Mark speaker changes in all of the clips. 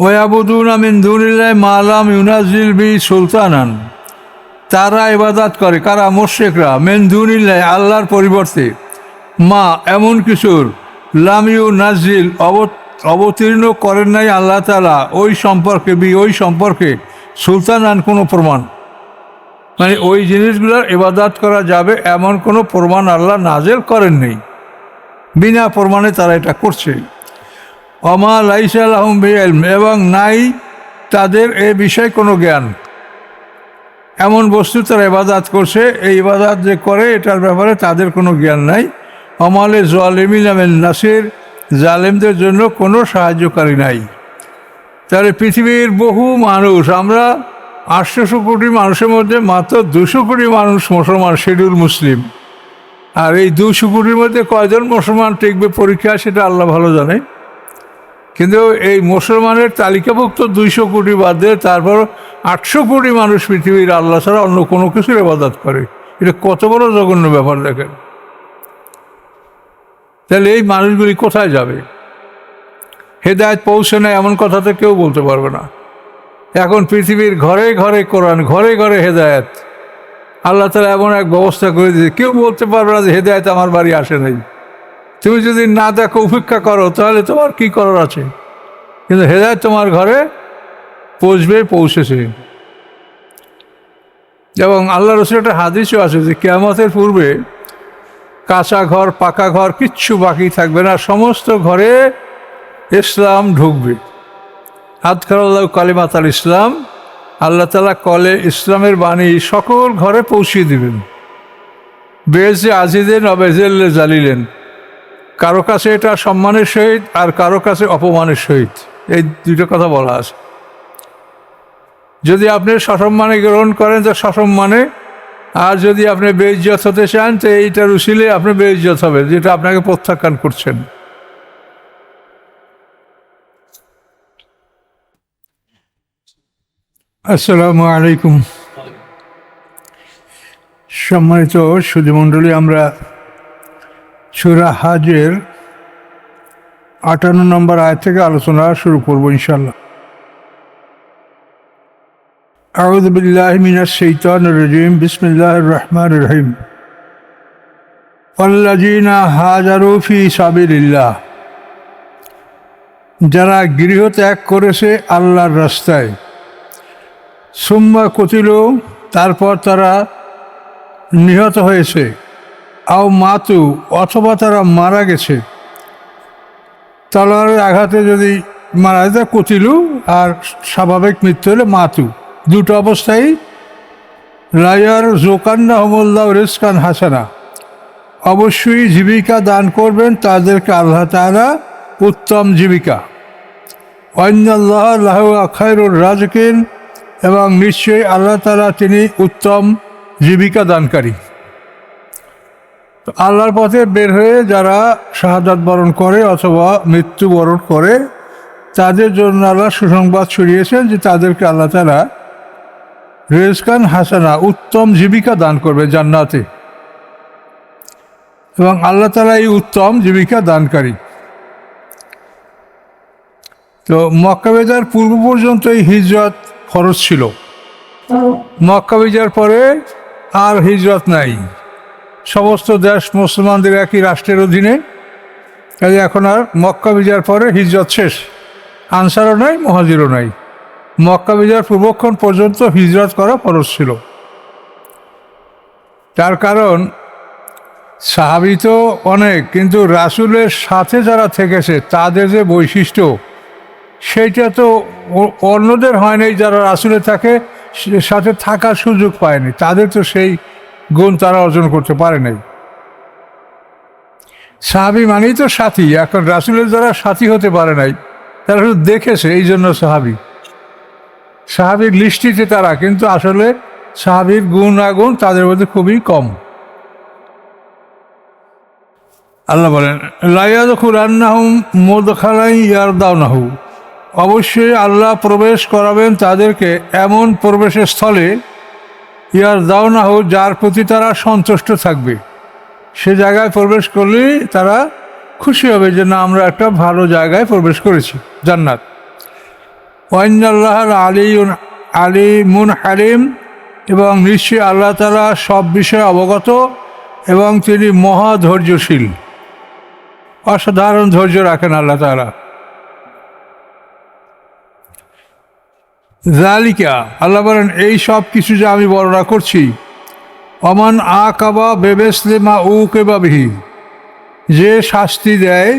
Speaker 1: ওয়াবুদুন আমিন দুনিল্লাহ মালাম ইউনাজিল বি সুলতানান। তারা ইবাদাত করে, কারা? মোশেকরা মেন দুনিল্লাহ, আল্লাহর পরিবর্তে। মা, এমন কিছুর লামিউ নাজিল অব- অবতীর্ণ করেন নাই আল্লাহ তালা ওই সম্পর্কে বি, ওই সম্পর্কে সুলতান আন কোনো প্রমাণ। মানে ওই জিনিসগুলোর ইবাদাত করা যাবে এমন কোনো প্রমাণ আল্লাহ নাজেল করেননি। বিনা প্রমাণে তারা এটা করছে। অমা লাইসাল আহম বেলম এবং নাই তাদের এ বিষয়ে কোনো জ্ঞান। এমন বস্তু তারা ইবাদাত করছে, এই ইবাদাত যে করে, এটার ব্যাপারে তাদের কোনো জ্ঞান নাই। অমালে জোয়ালিমিন আমেন নাসির, জালেমদের জন্য কোনো সাহায্যকারী নাই। তাহলে পৃথিবীর বহু মানুষ, আমরা আটশোশো কোটি মানুষের মধ্যে মাত্র দুশো কোটি মানুষ মুসলমান, শিডিউল মুসলিম। আর এই দুশো কোটির মধ্যে কয়জন মুসলমান টিকবে পরীক্ষা, সেটা আল্লাহ ভালো জানে। কিন্তু এই মুসলমানের তালিকাভুক্ত দুইশো কোটি বাদ তারপর আটশো কোটি মানুষ পৃথিবীর আল্লাহ ছাড়া অন্য কোনো কিছুর ইবাদত করে। এটা কত বড় জঘন্য ব্যাপার দেখেন। তাহলে এই মানুষগুলি কোথায় যাবে? হেদায়ত পৌঁছে না এমন কথা তো কেউ বলতে পারবে না। এখন পৃথিবীর ঘরে ঘরে কোরআন, ঘরে ঘরে হেদায়ত। আল্লাহ তালা এমন এক ব্যবস্থা করে দিয়েছে। কেউ বলতে পারবে না যে হেদায়ত আমার বাড়ি আসে নাই। তুমি যদি না দেখো, উপেক্ষা করো, তাহলে তোমার কি করার আছে? কিন্তু হেদায়ত তোমার ঘরে পৌঁছবে, পৌঁছেছে। এবং আল্লাহ রসুল একটা হাদিসও আছে যে কেয়ামতের পূর্বে কাঁচা ঘর, পাকা ঘর কিচ্ছু বাকি থাকবে না, সমস্ত ঘরে ইসলাম ঢুকবে। আদকাল্লাহ কালিমাত আল ইসলাম, আল্লাহ তালা কলে ইসলামের বাণী সকল ঘরে পৌঁছিয়ে দিবেন। বেজে আজিদেন অবেজেল্লে জালিলেন। কারও কাছে এটা সম্মানের সহিত আর কারও কাছে অপমানের সহিত। এই দুটো কথা বলা আছে। যদি আপনি সসম্মানে গ্রহণ করেন, তো সসম্মানে। আর যদি আপনি বেইজ্জত হতে চান, তো এইটার উশিলে আপনি বেইজ্জত হবে যেটা আপনাকে প্রত্যাখ্যান করছেন। আসসালামু আলাইকুম। সম্মানিত সুধীমণ্ডলী আমরা সুরা হাজের আটান্ন নম্বর আয় থেকে আলোচনা শুরু করব ইনশাল্লাহ أعوذ بالله من الشيطان الرجيم بسم الله الرحمن الرحيم والذين هاجروا في سبيل الله যারা গৃহ ত্যাগ করেছে আল্লাহর রাস্তায় সুম্মা কতিল তারপর তারা নিহত হয়েছে আও মাতু, অথবা তারা মারা গেছে। তলোয়ারের আঘাতে যদি মারা যায়, কতিলু আর স্বাভাবিক মৃত্যু হলে মাতু। দুটো অবস্থায় লায়ার জোকান্না হমুল্লাহ রিসকান হাসানা। অবশ্যই জীবিকা দান করবেন তাদেরকে আল্লাহ তারা উত্তম জীবিকা। অন্যাল্লাহ লাহ খায়রুর রাজকিন এবং নিশ্চয়ই আল্লাহ তারা তিনি উত্তম জীবিকা দানকারী। আল্লাহর পথে বের হয়ে যারা শাহাদাত বরণ করে অথবা মৃত্যু বরণ করে তাদের জন্য আল্লাহ সুসংবাদ ছড়িয়েছেন যে তাদেরকে আল্লাহ তালা রেজকান হাসানা উত্তম জীবিকা দান করবে জান্নাতে। এবং আল্লাহ তালা এই উত্তম জীবিকা দানকারী। তো মক্কা বেজার পূর্ব পর্যন্ত এই হিজরত ফরজ ছিল। মক্কা বেজার পরে আর হিজরত নাই। সমস্ত দেশ মুসলমানদের একই রাষ্ট্রের অধীনে। কাজে এখন আর মক্কা বিজয়ের পরে হিজরত শেষ। আনসারও নাই, মহাজিরও নাই। মক্কা বিজয়ের পূর্বক্ষণ পর্যন্ত হিজরত করা ফরজ ছিল। তার কারণ, সাহাবি তো অনেক, কিন্তু রাসুলের সাথে যারা থেকেছে, তাদের যে বৈশিষ্ট্য, সেইটা তো অন্যদের হয় নাই যারা রাসুলের থাকে সাথে থাকার সুযোগ পায়নি। তাদের তো সেই গুণ তারা অর্জন করতে পারে নাই। সাহাবি মানেই তো সাথী, এখন রাসুলের যারা সাথী হতে পারে নাই, তারা শুধু দেখেছে এই জন্য সাহাবি। সাহাবির লিস্টিতে তারা, কিন্তু আসলে সাহাবির গুণ আগুন তাদের মধ্যে খুবই কম। আল্লাহ বলেন লাইয়াদুল আন্নাহুম মোদখালাই ইয়ারদাউনাহু। অবশ্যই আল্লাহ প্রবেশ করাবেন তাদেরকে এমন প্রবেশের স্থলে ইয়ার দাওনাহু যার প্রতি তারা সন্তুষ্ট থাকবে। সে জায়গায় প্রবেশ করলেই তারা খুশি হবে যে, না, আমরা একটা ভালো জায়গায় প্রবেশ করেছি, জান্নাত। ওয়াইনাল্লাহ আলী আলী মুন হালিম এবং নিশ্চয়ই আল্লাহ তালা সব বিষয়ে অবগত এবং তিনি মহা ধৈর্যশীল। অসাধারণ ধৈর্য রাখেন আল্লাহ তালা জালিকা আল্লাহ বলেন, এই সব কিছু যে আমি বর্ণনা করছি, অমান আ কাবা বেবেসলে মা উ কেবাবিহি যে শাস্তি দেয়,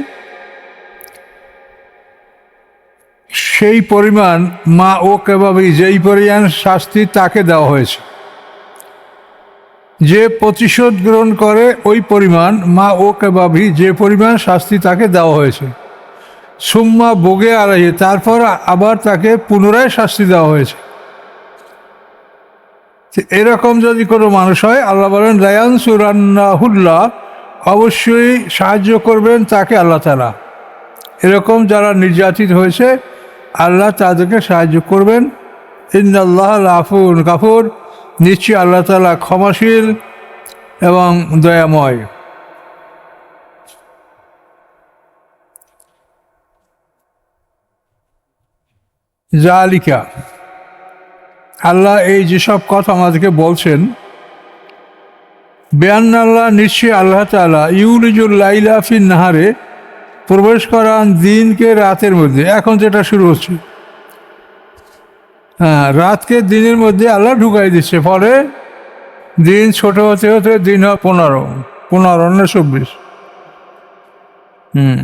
Speaker 1: সেই পরিমাণ মা ও কেবাবি যেই পরিমাণ শাস্তি তাকে দেওয়া হয়েছে। যে প্রতিশোধ গ্রহণ করে, ওই পরিমাণ মা ও কেবাবি যে পরিমাণ শাস্তি তাকে দেওয়া হয়েছে। সুম্মা বোগে আড়াই তারপর আবার তাকে পুনরায় শাস্তি দেওয়া হয়েছে। এরকম যদি কোনো মানুষ হয়, আল্লাহ বলেন রায়ান সুরান্নাহুল্লাহ অবশ্যই সাহায্য করবেন তাকে আল্লাহ তালা এরকম যারা নির্যাতিত হয়েছে, আল্লাহ তাদেরকে সাহায্য করবেন। ইন্দাল্লাহ লাফুন কাফুর নিশ্চয়ই আল্লাহ তালা ক্ষমাশীল এবং দয়াময়। জালিকা। আল্লাহ এই যেসব কথা আমাদেরকে বলছেন বেয়ান আল্লাহ নিশ্চয়ই আল্লাহ তালা ইউলিজুল লাইলাফিন নাহারে প্রবেশ করান দিনকে রাতের মধ্যে। এখন যেটা শুরু হচ্ছে হ্যাঁ রাতকে দিনের মধ্যে আল্লাহ ঢুকাই দিচ্ছে। ফলে দিন ছোট হতে হতে দিন হয় পনেরো পনেরো না চব্বিশ। হুম।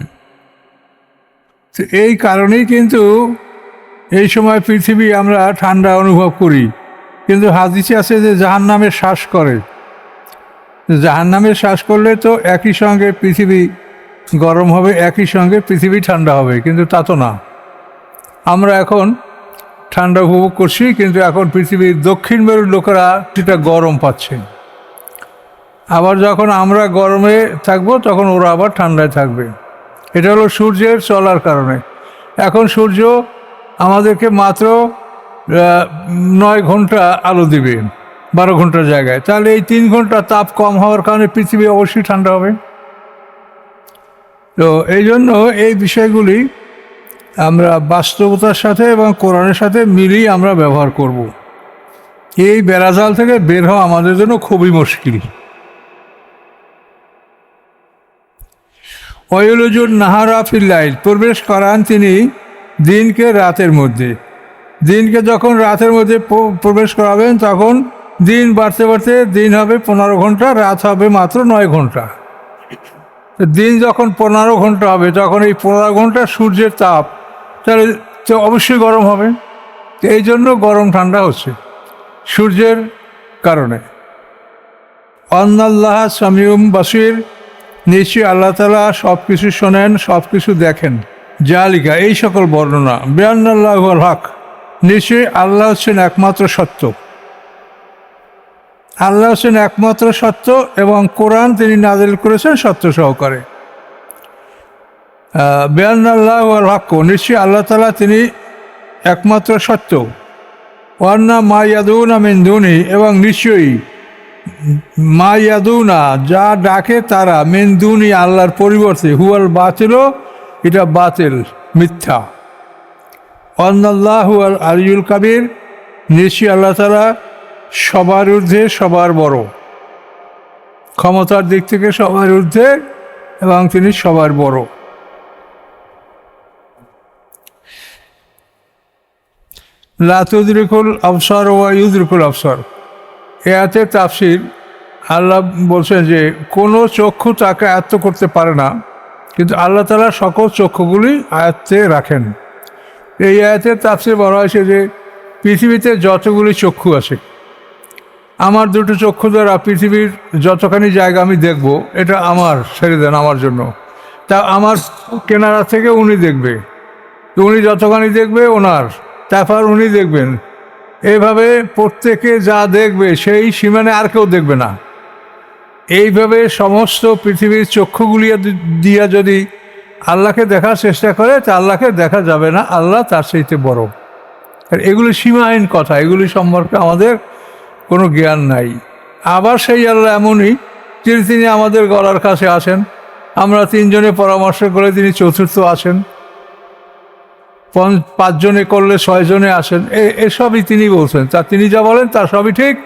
Speaker 1: তো এই কারণেই কিন্তু এই সময় পৃথিবী আমরা ঠান্ডা অনুভব করি, কিন্তু হাদিসে আছে যে জাহান নামের শ্বাস করে। জাহান নামের শ্বাস করলে তো একই সঙ্গে পৃথিবী গরম হবে, একই সঙ্গে পৃথিবী ঠান্ডা হবে, কিন্তু তা তো না। আমরা এখন ঠান্ডা উপভোগ করছি, কিন্তু এখন পৃথিবীর দক্ষিণ মেরুর লোকেরা সেটা গরম পাচ্ছে। আবার যখন আমরা গরমে থাকব, তখন ওরা আবার ঠান্ডায় থাকবে। এটা হলো সূর্যের চলার কারণে। এখন সূর্য আমাদেরকে মাত্র নয় ঘণ্টা আলো দিবে, বারো ঘণ্টার জায়গায়। তাহলে এই তিন ঘণ্টা তাপ কম হওয়ার কারণে পৃথিবী অবশ্যই ঠান্ডা হবে। তো এই জন্য এই বিষয়গুলি আমরা বাস্তবতার সাথে এবং কোরআনের সাথে মিলিয়ে আমরা ব্যবহার করব। এই বেড়াজাল থেকে বের হওয়া আমাদের জন্য খুবই মুশকিল। অয়লজুর নাহারা ফিল্লাইল প্রবেশ করান তিনি দিনকে রাতের মধ্যে। দিনকে যখন রাতের মধ্যে প্রবেশ করাবেন, তখন দিন বাড়তে বাড়তে দিন হবে পনেরো ঘণ্টা, রাত হবে মাত্র নয় ঘণ্টা। দিন যখন পনেরো ঘণ্টা হবে, তখন এই পনেরো ঘণ্টা সূর্যের তাপ, তাহলে তো অবশ্যই গরম হবে। এই জন্য গরম ঠান্ডা হচ্ছে সূর্যের কারণে। অন্নাল্লাহ সামিউম বাসির, নিশ্চয়ই আল্লাহ তালা সব কিছু শোনেন সব কিছু দেখেন। জালিকা, এই সকল বর্ণনা বেআল্লাহ হক। নিশ্চয়ই আল্লাহ হচ্ছেন একমাত্র সত্য। আল্লাহ হচ্ছেন একমাত্র সত্য এবং কোরআন তিনি নাজিল করেছেন সত্য সহকারে। বেআন আল্লাহ হক, নিশ্চয়ই আল্লাহ তালা তিনি একমাত্র সত্য। ওয়ান্না মা ইয়াদুনা মেন্দুনি এবং নিশ্চয়ই মা ইয়াদুনা, যা ডাকে তারা মেন্দুনি আল্লাহর পরিবর্তে, হুয়াল বাতিল এটা বাতিল, মিথ্যা। অন্নাল্লাহ আর আলিউল কাবির, নিশ্চয়ই আল্লাহ তালা সবার ঊর্ধ্বে সবার বড়। ক্ষমতার দিক থেকে সবার ঊর্ধ্বে এবং তিনি সবার বড়। লাতুদ্রিকুল আফসর ওয়া ইউদ্রিকুল আফসর এতে তাফসির আল্লাহ বলছেন যে, কোনো চক্ষু তাকে আয়ত্ত করতে পারে না। কিন্তু আল্লাহ তালা সকল চক্ষুগুলি আয়ত্তে রাখেন। এই আয়াতে তাফসির বলা হয়েছে যে, পৃথিবীতে যতগুলি চক্ষু আছে, আমার দুটো চক্ষু দ্বারা পৃথিবীর যতখানি জায়গা আমি দেখব, এটা আমার, ছেড়ে দেন আমার জন্য। তা আমার কেনারা থেকে উনি দেখবে। উনি যতখানি দেখবে, ওনার। তারপর উনি দেখবেন। এভাবে প্রত্যেকে যা দেখবে, সেই সীমানে আর কেউ দেখবে না। এইভাবে সমস্ত পৃথিবীর চক্ষুগুলি দিয়া যদি আল্লাহকে দেখার চেষ্টা করে, তা আল্লাহকে দেখা যাবে না। আল্লাহ তার চাইতে বড়। আর এগুলি সীমাহীন কথা, এগুলি সম্পর্কে আমাদের কোনো জ্ঞান নাই। আবার সেই আল্লাহ এমনই, যিনি তিনি আমাদের গলার কাছে আসেন। আমরা তিনজনে পরামর্শ করে তিনি চতুর্থ পঞ্চ পাঁচজনে করলে ছয়জনে আসেন। এসবই তিনি বলছেন। তা তিনি যা বলেন, তা সবই ঠিক।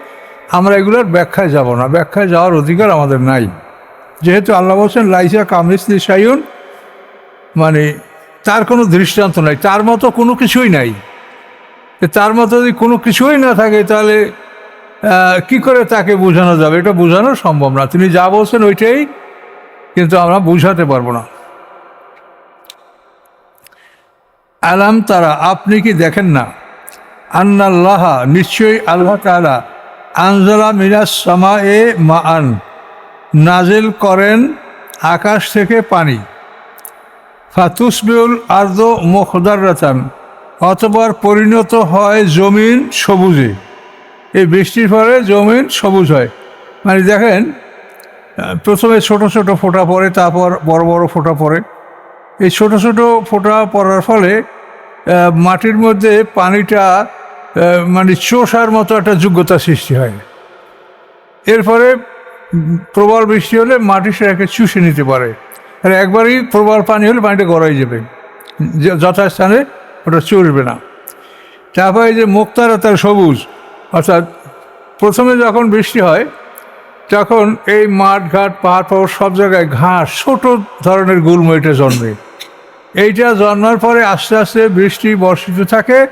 Speaker 1: আমরা এগুলোর ব্যাখ্যায় যাব না। ব্যাখ্যায় যাওয়ার অধিকার আমাদের নাই। যেহেতু আল্লাহ বলছেন, লাইসা কামিসলি সাইন মানে তার কোনো দৃষ্টান্ত নাই, তার মতো কোনো কিছুই নাই। তার মতো যদি কোনো কিছুই না থাকে, তাহলে কি করে তাকে বোঝানো যাবে? এটা বোঝানো সম্ভব না। তিনি যা বলছেন ওইটাই কিন্তু আমরা বুঝাতে পারব না। আলাম তারা, আপনি কি দেখেন না? আন্নাল্লাহ, নিশ্চয়ই আল্লাহ তালা আনজালা মিরাজ সামা এ মা আন নাজেল করেন আকাশ থেকে পানি। ফাতুসবিউল আর্দ মুখদার রাতান অতবার পরিণত হয় জমিন সবুজে। এই বৃষ্টির ফলে জমিন সবুজ হয়। মানে দেখেন, প্রথমে ছোট ছোট ফোঁটা পড়ে, তারপর বড় বড় ফোঁটা পড়ে। এই ছোট ছোট ফোঁটা পড়ার ফলে মাটির মধ্যে পানিটা মানে চোষার মতো একটা যোগ্যতা সৃষ্টি হয়। এরপরে প্রবল বৃষ্টি হলে মাটি সেটাকে চুষে নিতে পারে। আর একবারই প্রবল পানি হলে পানিটা গড়াই যাবে। যথাস্থানে ওটা চলবে না। তারপরে যে মুক্তারতার সবুজ, অর্থাৎ প্রথমে যখন বৃষ্টি হয়, তখন এই মাঠ, ঘাট, পাহাড়, পর্বত সব জায়গায় ঘাস, ছোট ধরনের গুল্ম এটা জন্মে। এইটা জন্মার পরে আস্তে আস্তে বৃষ্টি বর্ষিত থাকে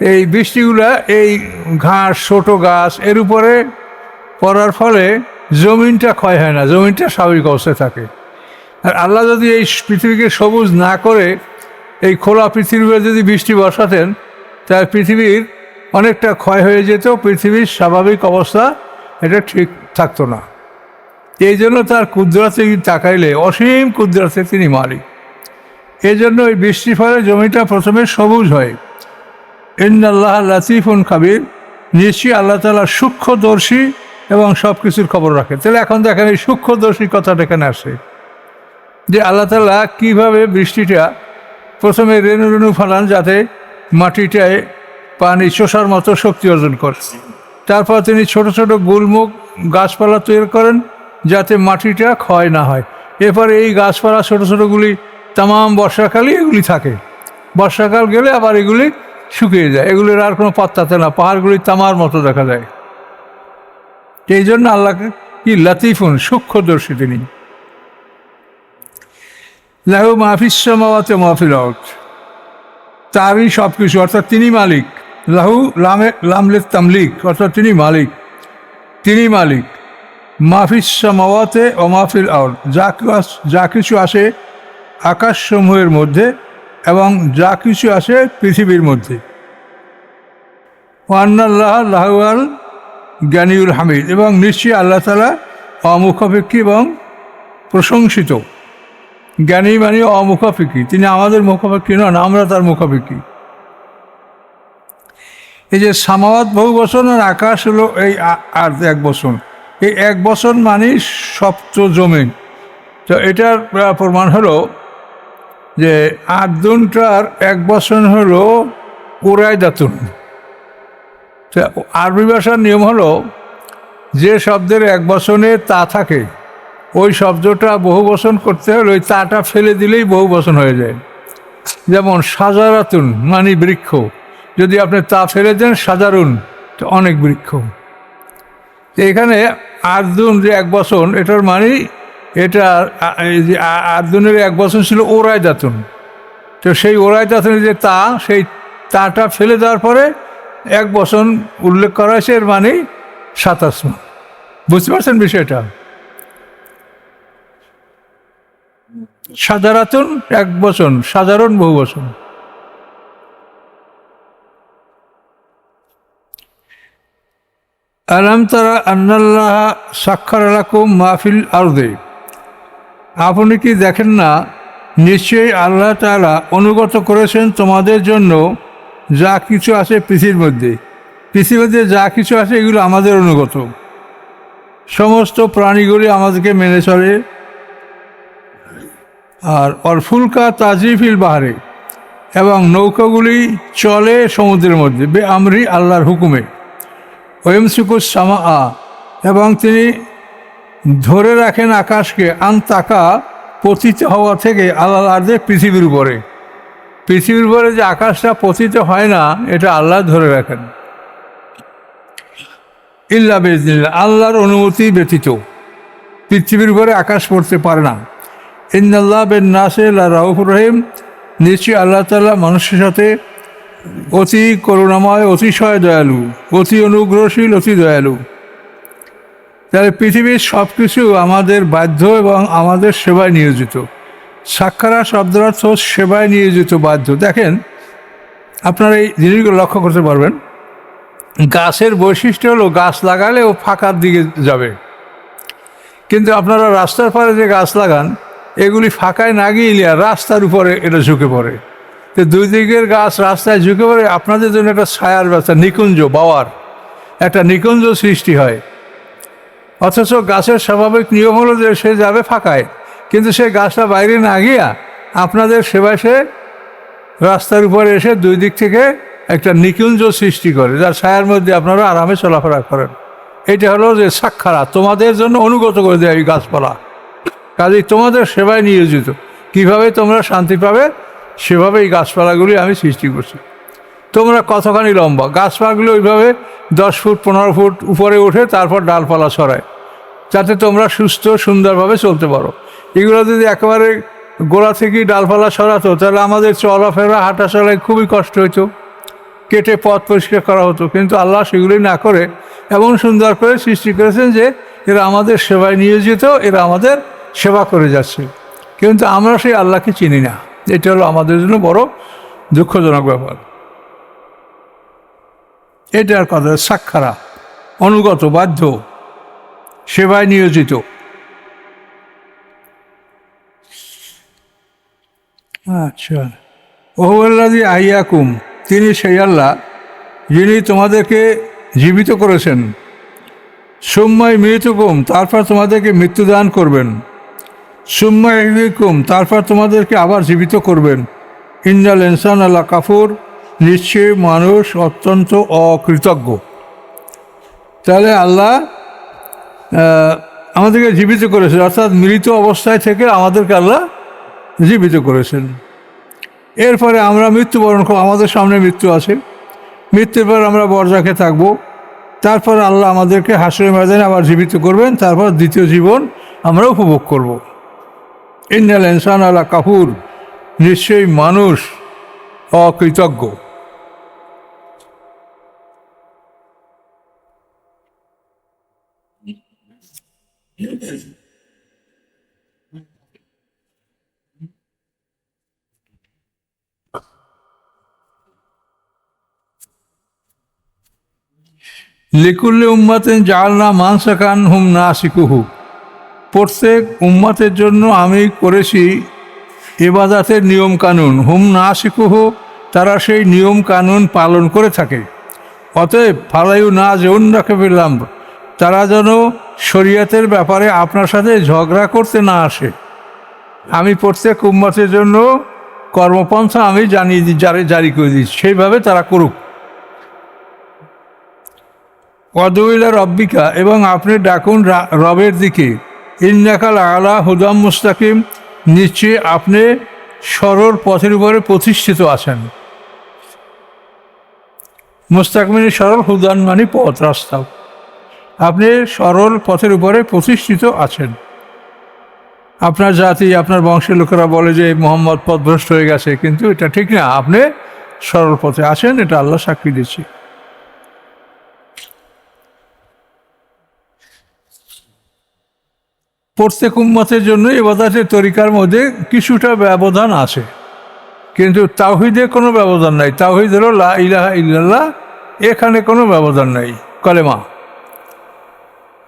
Speaker 1: এই বৃষ্টিগুলা, এই ঘাস, ছোট গাছ, এর উপরে পড়ার ফলে জমিনটা ক্ষয় হয় না, জমিনটা স্বাভাবিক অবস্থায় থাকে। আর আল্লাহ যদি এই পৃথিবীকে সবুজ না করে, এই খোলা পৃথিবীতে যদি বৃষ্টি বসাতেন, তাহলে পৃথিবীর অনেকটা ক্ষয় হয়ে যেত, পৃথিবীর স্বাভাবিক অবস্থা এটা ঠিক থাকতো না। এই জন্য তার কুদরতে তাকাইলে, অসীম কুদরতে তিনি মালিক। এই জন্য এই বৃষ্টির ফলে জমিটা প্রথমে সবুজ হয়। ইন্দাল্লাহ লাতিফুন খাবির। নিশ্চয়ই আল্লাহ তালা সূক্ষ্মদর্শী এবং সব কিছুর খবর রাখে। তাহলে এখন দেখেন এই সূক্ষ্মদর্শী কথাটা এখানে আসে। যে আল্লাহ তালা কীভাবে বৃষ্টিটা প্রথমে রেণু রেণু ফেলান যাতে মাটিটায় পানি চষার মতো শক্তি অর্জন করে। তারপর তিনি ছোট ছোট গুলমুখ গাছপালা তৈরি করেন যাতে মাটিটা ক্ষয় না হয়। এরপরে এই গাছপালা ছোট ছোটোগুলি তামাম বর্ষাকালই এগুলি থাকে। বর্ষাকাল গেলে আবার এগুলি শুকিয়ে যায়। এগুলোর আর কোনো পাত্তাতে না। পাহাড়গুলি তামার মতো দেখা যায়। এই জন্য আল্লাহকে কি লাতিফুন, সূক্ষ্মদর্শী তিনি। লাহু মাহফিস সমাওয়াতে মাহফিল তারই সব কিছু অর্থাৎ তিনি মালিক। লাহু লামে, লামলে তামলিক, অর্থাৎ তিনি মালিক। তিনি মালিক। মাহফিস সমাওয়াতে ও মাহফিল আউট যা যা কিছু আসে আকাশসমূহের মধ্যে এবং যা কিছু আসে পৃথিবীর মধ্যে। ওয়ান্নাল্লাহ লাহুয়াল জ্ঞানীউল হামিদ এবং নিশ্চয়ই আল্লাহ তালা অমুখাপেক্ষী এবং প্রশংসিত। জ্ঞানী মানে অমুখাপেক্ষী। তিনি আমাদের মুখাপেক্ষী নন, আমরা তার মুখাপেক্ষী। এই যে সামাওয়াত বহু বছর আর আকাশ হলো এই আর এক বছর এই এক বছর মানে সপ্ত জমিন। তো এটার প্রমাণ হলো যে আদুনটার এক বছর হলো উড়াই দাতুন আরবি ভাষার নিয়ম হলো, যে শব্দের এক বচনে তা থাকে, ওই শব্দটা বহু বচন করতে হলে ওই তাটা ফেলে দিলেই বহু বচন হয়ে যায়। যেমন সাজারাতুন মানে বৃক্ষ। যদি আপনি তা ফেলে দেন, সাজারুন, তো অনেক বৃক্ষ। এখানে আর্দুন যে এক বচন, এটার মানে এটা আর্দুনের এক বচন ছিল ওরাই দাতুন। তো সেই ওরাই দাতুনের যে তা, সেই তাটা ফেলে দেওয়ার পরে এক বচন উল্লেখ করা হয়েছে, এর মানে সাতাশ বুঝতে পারছেন বিষয়টা? সাধারাতন এক বচন সাধারণ বহু বচন আলাম তারা আন্নাল্লাহ সাক্ষর আলাকুম মাহফিল আরদে। আপনি কি দেখেন না? নিশ্চয়ই আল্লাহ তাআলা অনুগত করেছেন তোমাদের জন্য যা কিছু আছে পৃথিবীর মধ্যে। পৃথিবীর মধ্যে যা কিছু আছে এগুলো আমাদের অনুগত। সমস্ত প্রাণীগুলি আমাদেরকে মেনে চলে। আর অরফুলকা তাজিফিল বাহারে। এবং নৌকাগুলি চলে সমুদ্রের মধ্যে। বে আমরি আল্লাহর হুকুমে। ওয়েমসুকুস সামা এবং তিনি ধরে রাখেন আকাশকে আন তাকা পতিত হওয়া থেকে আল্লাহ আর্দে পৃথিবীর উপরে। পৃথিবীর উপরে যে আকাশটা পতিত হয় না, এটা আল্লাহ ধরে রাখেন। ইল্লা বেজনিল্লা আল্লাহর অনুমতি ব্যতীত। পৃথিবীর উপরে আকাশ পড়তে পারে না। ইন্দাল্লাহ বেন নাসে আর রাউফুর রহিম। নিশ্চয়ই আল্লাহ তাল্লাহ মানুষের সাথে অতি করুণাময়, অতিশয় দয়ালু, অতি অনুগ্রহশীল, অতি দয়ালু। তাহলে পৃথিবীর সব কিছু আমাদের বাধ্য এবং আমাদের সেবায় নিয়োজিত। সাক্ষারা শব্দের অর্থ সেবায় নিয়োজিত বাধ্য। দেখেন, আপনারা এই জিনিসগুলো লক্ষ্য করতে পারবেন। গাছের বৈশিষ্ট্য হলো গাছ লাগালে ও ফাঁকার দিকে যাবে। কিন্তু আপনারা রাস্তার পারে যে গাছ লাগান, এগুলি ফাঁকায় না গিয়ে রাস্তার উপরে এটা ঝুঁকে পড়ে। তো দুই দিকের গাছ রাস্তায় ঝুঁকে পড়ে, আপনাদের জন্য একটা ছায়ার ব্যবস্থা, নিকুঞ্জ, বাওয়ার। একটা নিকুঞ্জ সৃষ্টি হয়। অথচ গাছের স্বাভাবিক নিয়ম হলো যে সে যাবে ফাঁকায়। কিন্তু সে গাছটা বাইরে না গিয়া আপনাদের সেবা সে রাস্তার উপরে এসে দুই দিক থেকে একটা নিকুঞ্জ সৃষ্টি করে, যার ছায়ার মধ্যে আপনারা আরামে চলাফেরা করেন। এটা হলো যে সাক্ষারা তোমাদের জন্য অনুগত করে দেয় এই গাছপালা। কাজেই তোমাদের সেবায় নিয়োজিত। কীভাবে তোমরা শান্তি পাবে, সেভাবে এই গাছপালাগুলি আমি সৃষ্টি করছি। তোমরা কতখানি লম্বা? গাছপালাগুলো ওইভাবে দশ ফুট, পনেরো ফুট উপরে উঠে তারপর ডালপালা ছড়ায়। যাতে তোমরা সুস্থ, সুন্দরভাবে চলতে পারো। এগুলো যদি একেবারে গোড়া থেকেই ডালপালা ছড়াতো, তাহলে আমাদের চলাফেরা হাঁটা চলায় খুবই কষ্ট হতো কেটে পথ পরিষ্কার করা হতো। কিন্তু আল্লাহ সেগুলি না করে এমন সুন্দর করে সৃষ্টি করেছেন যে, এরা আমাদের সেবায় নিয়োজিত, এরা আমাদের সেবা করে যাচ্ছে। কিন্তু আমরা সেই আল্লাহকে চিনি না। এটা হলো আমাদের জন্য বড় দুঃখজনক ব্যাপার। এটার কথা সাক্ষারা, অনুগত, বাধ্য, সেবায় নিয়োজিত। আচ্ছা। ওহল্লাদি আইয়াকুম, তিনি সেই আল্লাহ, যিনি তোমাদেরকে জীবিত করেছেন। সুম্ময় মৃত্যুকুম তারপর তোমাদেরকে মৃত্যুদান করবেন। সুম্ময় কুম তারপর তোমাদেরকে আবার জীবিত করবেন। ইন্দাল ইনসান আল্লাহ কাফুর। নিশ্চয়ই মানুষ অত্যন্ত অকৃতজ্ঞ। তাহলে আল্লাহ আমাদেরকে জীবিত করেছেন, অর্থাৎ মৃত অবস্থায় থেকে আমাদেরকে আল্লাহ জীবিত করেছেন। এরপরে আমরা মৃত্যুবরণ আমাদের সামনে মৃত্যু আছে। মৃত্যুর পর আমরা বরজাকে থাকব। তারপর আল্লাহ আমাদেরকে হাসরের ময়দানে আবার জীবিত করবেন। তারপর দ্বিতীয় জীবন আমরা উপভোগ করব। ইন্নাল ইনসান আল্লাহ কাপুর নিশ্চয়ই মানুষ অকৃতজ্ঞ। লিকুল্লি উম্মাতেন জালনা মানসাকান হুম না শিকুহু প্রত্যেক উম্মাতের জন্য আমি করেছি এবাদাতের নিয়ম কানুন। হুম না শিকুহু তারা সেই নিয়ম কানুন পালন করে থাকে। অতএব ফালাইউ না যেউন রাখে পেলাম তারা যেন শরীয়তের ব্যাপারে আপনার সাথে ঝগড়া করতে না আসে। আমি প্রত্যেক উম্মাতের জন্য কর্মপন্থা আমি জানিয়ে জারি জারি করে দিচ্ছি। সেইভাবে তারা করুক। অদুইলা রব্বিকা, এবং আপনি ডাকুন রবের দিকে। ইন্নাকাল আলা হুদাম মুস্তাকিম, নিশ্চয়ই আপনি সরল পথের উপরে প্রতিষ্ঠিত আছেন। মুস্তাকমিনী সরল হুদান মানে পথ, রাস্তা। আপনি সরল পথের উপরে প্রতিষ্ঠিত আছেন। আপনার জাতি, আপনার বংশের লোকেরা বলে যে মোহাম্মদ পথ পথভ্রষ্ট হয়ে গেছে, কিন্তু এটা ঠিক না। আপনি সরল পথে আছেন, এটা আল্লাহ সাক্ষী দিচ্ছি। প্রত্যেক উম্মতের জন্য এবাদাতের তরিকার মধ্যে কিছুটা ব্যবধান আছে। কিন্তু তাওহিদে কোনো ব্যবধান নাই। তাওহিদ হলো ইলাহা ইল্লাল্লাহ, এখানে কোনো ব্যবধান নাই। কলেমা।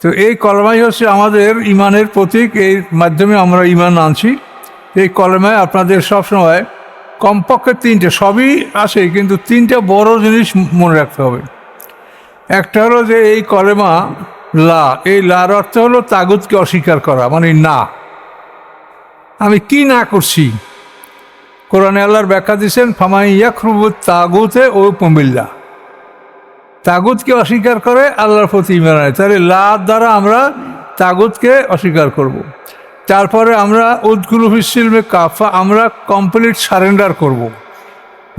Speaker 1: তো এই কলমাই হচ্ছে আমাদের ইমানের প্রতীক। এই মাধ্যমে আমরা ইমান আনছি। এই কলমায় আপনাদের সবসময় কমপক্ষে তিনটে, সবই আছে, কিন্তু তিনটে বড় জিনিস মনে রাখতে হবে। একটা হলো যে এই কলেমা লা, এই লার অর্থ হলো তাগুতকে অস্বীকার করা মানে না। আমি কি না করছি? কোরআনে আল্লাহর ব্যাখ্যা দিচ্ছেন ফামাই ইয়াকরুবুত তাগুতে ও পমিল্লা তাগুতকে অস্বীকার করে আল্লাহর প্রতি ইমান আনে তাহলে লা দ্বারা আমরা তাগুতকে অস্বীকার করব। তারপরে আমরা উদ্গুল ফিসিলমে কাফা, আমরা কমপ্লিট সারেন্ডার করব।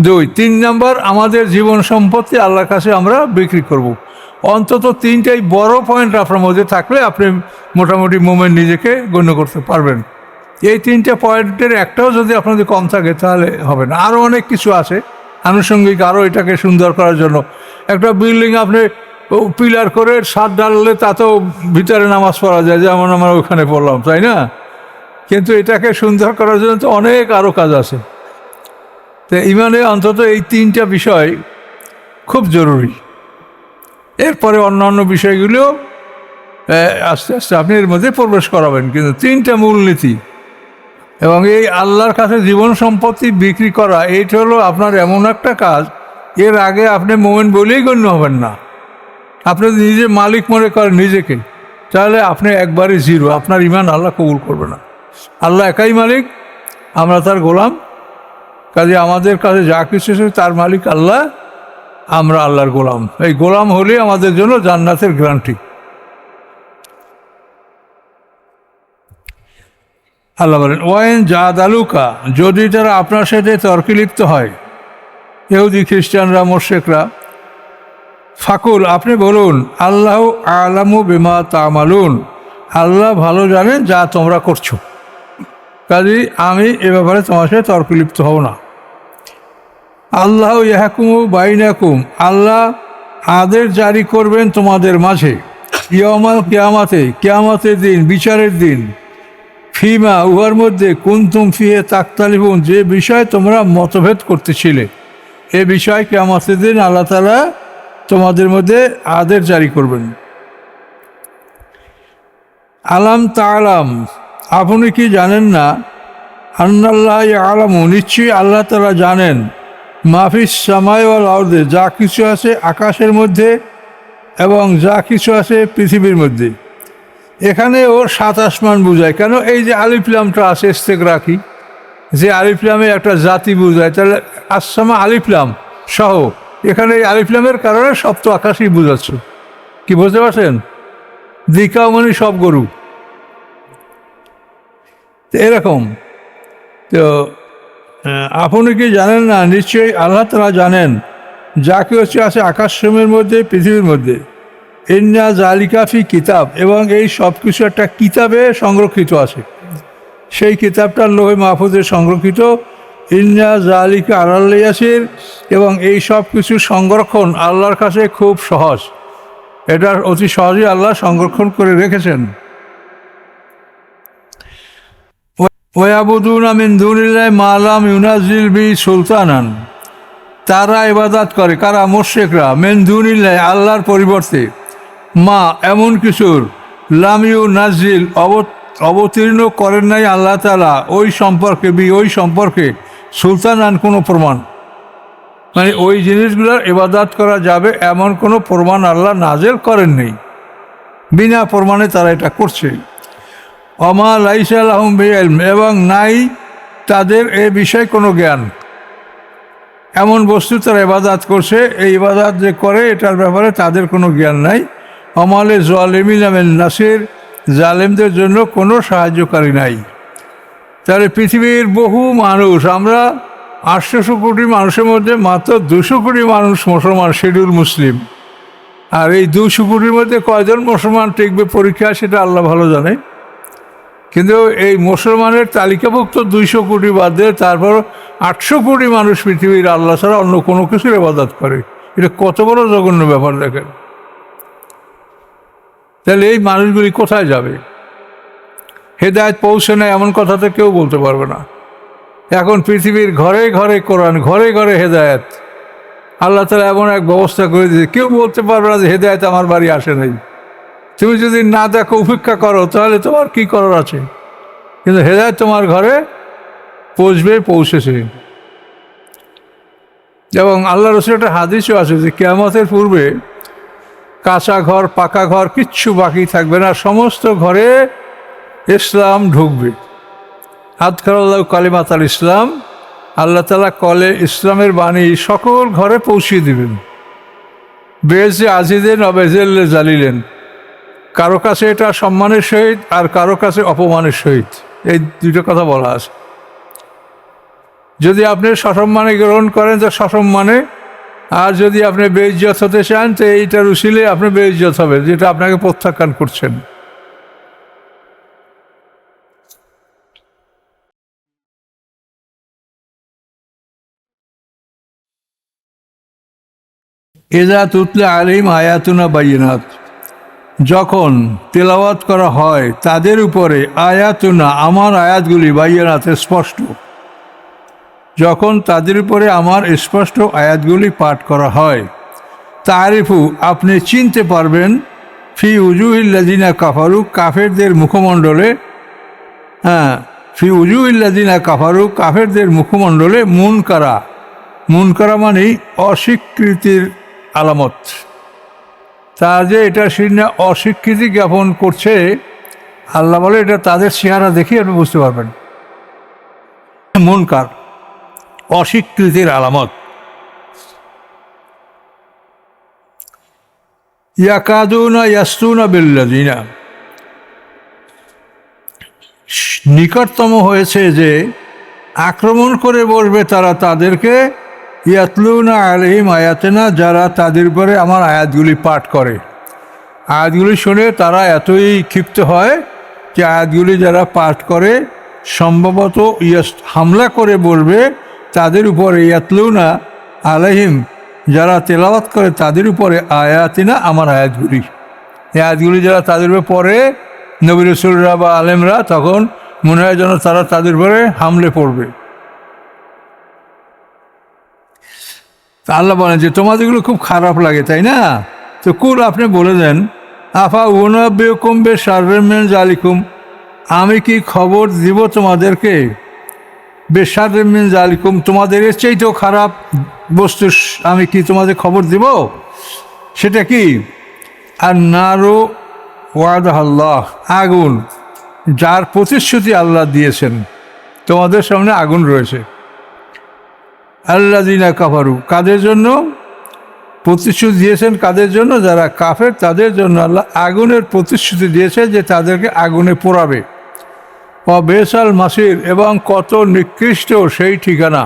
Speaker 1: দুই, তিন নম্বর, আমাদের জীবন সম্পত্তি আল্লাহর কাছে আমরা বিক্রি করব। অন্তত তিনটাই বড় পয়েন্ট আপনার মধ্যে থাকলে আপনি মোটামুটি মোমেন্ট নিজেকে গণ্য করতে পারবেন এই তিনটে পয়েন্টের একটাও যদি আপনাদের কম থাকে তাহলে হবে না আরও অনেক কিছু আছে আনুষঙ্গিক আরও এটাকে সুন্দর করার জন্য। একটা বিল্ডিং আপনি পিলার করে সাত ডাললে তাতেও ভিতরে নামাজ পড়া যায়, যেমন আমরা ওখানে পড়লাম, তাই না? কিন্তু এটাকে সুন্দর করার জন্য তো অনেক আরও কাজ আছে। তো ইমানে অন্তত এই তিনটা বিষয় খুব জরুরি। এরপরে অন্যান্য বিষয়গুলো আস্তে আস্তে আপনি এর মধ্যে প্রবেশ করাবেন, কিন্তু তিনটা মূলনীতি। এবং এই আল্লাহর কাছে জীবন সম্পত্তি বিক্রি করা, এইটা হলো আপনার এমন একটা কাজ, এর আগে আপনি মোমেন্ট বলেই গণ্য হবেন না। আপনি নিজে মালিক মনে করেন নিজেকে, তাহলে আপনি একবারই জিরো, আপনার ইমান আল্লাহ কবুল করবে না। আল্লাহ একাই মালিক, আমরা তার গোলাম। কাজে আমাদের কাছে যা কিছু তার মালিক আল্লাহ, আমরা আল্লাহর গোলাম। এই গোলাম হলে আমাদের জন্য জান্নাতের গ্যারান্টি আল্লাহ বলেন ওয়েন জাদ আলুকা যদি তারা আপনার সাথে তর্কে লিপ্ত হয়, ইহুদি খ্রিস্টানরা মোর্শেকরা ফাকুল, আপনি বলুন, আল্লাহ আলামু বিমা তামালুন, আল্লাহ ভালো জানেন যা তোমরা করছ। কাজে আমি এ ব্যাপারে তোমার সাথে তর্ক লিপ্ত হব না। আল্লাহ ইয়াহাকুমু বাইনাকুম, আল্লাহ আদের জারি করবেন তোমাদের মাঝে। ইয়মাল কেয়ামাতে, কেয়ামাতের দিন, বিচারের দিন ফিমা উহার মধ্যে কুন্তুম ফিহে তাকতালিফুন যে বিষয় তোমরা মতভেদ করতেছিলে, এ বিষয় কেয়ামতের দিন আল্লাহ তালা তোমাদের মধ্যে আদের জারি করবেন। আলাম তালাম আপনি কি জানেন না? আন্নাল্লাহ আলামু নিশ্চয়ই আল্লাহ তালা জানেন মাফিস সামাইওয়াল আউদে যা কিছু আছে আকাশের মধ্যে এবং যা কিছু আছে পৃথিবীর মধ্যে। এখানে ও সাত আসমান বোঝায়। কেন? এই যে আলিফলামটা আছে ইস্তেক রাখি। যে আলিফলামে একটা জাতি বোঝায়। তাহলে আসামা আলিফলাম সহ। এখানে এই আলিফলামের কারণে সপ্ত আকাশই বোঝাচ্ছে। কি বুঝতে পারছেন? দিকাও মানে সব গরু। এরকম। তো আপনি কি জানেন না? নিশ্চয়ই আল্লাহ তারা জানেন। যা কি হচ্ছে আছে আকাশসমূহের মধ্যে, পৃথিবীর মধ্যে। ইন্না জালিকাফি কিতাব, এবং এই সব কিছু একটা কিতাবে সংরক্ষিত আছে। সেই কিতাবটার লোহে মাহফুজে সংরক্ষিত। ইন্না জালিকা আল্লাহ এবং এই সব কিছু সংরক্ষণ আল্লাহর কাছে খুব সহজ। এটা অতি সহজেই আল্লাহ সংরক্ষণ করে রেখেছেন। ওয়াবুদুন আমিন দুনিল্লাহ মালাম ইউনাজিল বি সুলতানান। তারা ইবাদাত করে, কারা মোর্শেকরা মেন দুনিল্লাহ, আল্লাহর পরিবর্তে। মা, এমন কিছুর লামিউ নাজিল অব অবতীর্ণ করেন নাই আল্লাহ তালা ওই সম্পর্কে বি, ওই সম্পর্কে সুলতানান কোনো প্রমাণ? মানে ওই জিনিসগুলোর ইবাদাত করা যাবে এমন কোনো প্রমাণ আল্লাহ নাজেল করেননি বিনা প্রমাণে তারা এটা করছে। অমা লাইসা আলহম এবং নাই তাদের এ বিষয়ে কোনো জ্ঞান। এমন বস্তু তারা ইবাদাত করছে, এই ইবাদাত যে করে, এটার ব্যাপারে তাদের কোনো জ্ঞান নাই। অমালে জোয়ালেমিন আমেল নাসির জালেমদের জন্য কোনো সাহায্যকারী নাই। তাহলে পৃথিবীর বহু মানুষ, আমরা আটশোশো কোটি মানুষের মধ্যে মাত্র দুশো কোটি মানুষ মুসলমান, শিডিউল মুসলিম। আর এই দুশো কোটির মধ্যে কয়জন মুসলমান টিকবে পরীক্ষা, সেটা আল্লাহ ভালো জানে। কিন্তু এই মুসলমানের তালিকাভুক্ত দুইশো কোটি বাদ দিয়ে তারপর আটশো কোটি মানুষ পৃথিবীর আল্লাহ ছাড়া অন্য কোনো কিছুর ইবাদত করে। এটা কত বড় জঘন্য ব্যাপার দেখেন। তাহলে এই মানুষগুলি কোথায় যাবে? হেদায়ত পৌঁছে নেয় এমন কথা তো কেউ বলতে পারবে না। এখন পৃথিবীর ঘরে ঘরে কোরআন, ঘরে ঘরে হেদায়ত। আল্লাহ তালা এমন এক ব্যবস্থা করে দিয়েছে। কেউ বলতে পারবে না যে হেদায়ত আমার বাড়ি আসে নাই। তুমি যদি না দেখো, উপেক্ষা করো, তাহলে তোমার কি করার আছে? কিন্তু হেদায়ত তোমার ঘরে পৌঁছবে, পৌঁছেছে। এবং আল্লাহ রসুল একটা হাদিসও আছে যে, কেয়ামতের পূর্বে কাঁচা ঘর, পাকা ঘর, কিচ্ছু বাকি থাকবে না। সমস্ত ঘরে ইসলাম ঢুকবে। আদখারাল্লাহ কালিমাত আল ইসলাম। আল্লাহ তালা কলে ইসলামের বাণী সকল ঘরে পৌঁছিয়ে দিবেন। বেজে আজিদেন অবেজেল্লে জালিলেন। কারও কাছে এটা সম্মানের সহিত আর কারও কাছে অপমানের সহিত। এই দুটো কথা বলা আছে। যদি আপনি সসম্মানে গ্রহণ করেন, তো সসম্মানে আর যদি আপনি বেইজ্জত হতে চান, তো এইটার উশিলে আপনি বেইজ্জত হবে যেটা আপনাকে প্রত্যাখ্যান করছেন। এজা তুতলে আলিম আয়াতুনা বাইনাত যখন তেলাওয়াত করা হয়, তাদের উপরে আয়াতুনা, আমার আয়াতগুলি বাইয়ানাতে স্পষ্ট। যখন তাদের উপরে আমার স্পষ্ট আয়াতগুলি পাঠ করা হয়। তারিফু, আপনি চিনতে পারবেন, ফি উজুহিল্লাদিনা কাফারু, কাফেরদের মুখমণ্ডলে হ্যাঁ ফি উজুহিল্লাদিনা কাফারু, কাফেরদের মুখমণ্ডলে মুন করা মুন করা মানেই অস্বীকৃতির আলামত। তা যে এটা সিনে অস্বীকৃতি জ্ঞাপন করছে, আল্লাহ বলে এটা তাদের চেহারা দেখে আপনি বুঝতে পারবেন। মুনকার। অস্বীকৃতির আলামত। নিকটতম হয়েছে যে, আক্রমণ করে বসবে তারা তাদেরকে, ইয়াতলুনা আলহিম আয়াতেনা, যারা তাদের উপরে আমার আয়াতগুলি পাঠ করে। আয়াতগুলি শুনে তারা এতই ক্ষিপ্ত হয় যে আয়াতগুলি যারা পাঠ করে, সম্ভবত ইয়াস হামলা করে বলবে তাদের উপরে ইয়াতলুনা আলহিম যারা তেলাওয়াত করে তাদের উপরে আয়াতিনা আমার আয়াতগুলি। এই আয়াতগুলি যারা তাদের উপরে পড়ে, নবী রসুলরা বা আলেমরা তখন মনে হয় যেন তারা তাদের উপরে হামলে পড়বে। আল্লাহ বলেন যে তোমাদেরগুলো খুব খারাপ লাগে, তাই না? তো কুল আপনি বলে দেন, আফা উনবেকুম বে সার্ভেমেন জালিকুম আমি কি খবর দিব তোমাদেরকে? বেসারেমিন তোমাদের এর চাইতেও খারাপ বস্তু আমি কি তোমাদের খবর দিব? সেটা কি? আর নারো ওয়াদ আল্লাহ আগুন, যার প্রতিশ্রুতি আল্লাহ দিয়েছেন, তোমাদের সামনে আগুন রয়েছে। আল্লাহ দিনা কাফারু, কাদের জন্য? প্রতিশ্রুতি দিয়েছেন কাদের জন্য? যারা কাফের, তাদের জন্য আল্লাহ আগুনের প্রতিশ্রুতি দিয়েছে যে তাদেরকে আগুনে পোড়াবে। বেসাল মাসির এবং কত নিকৃষ্ট সেই ঠিকানা।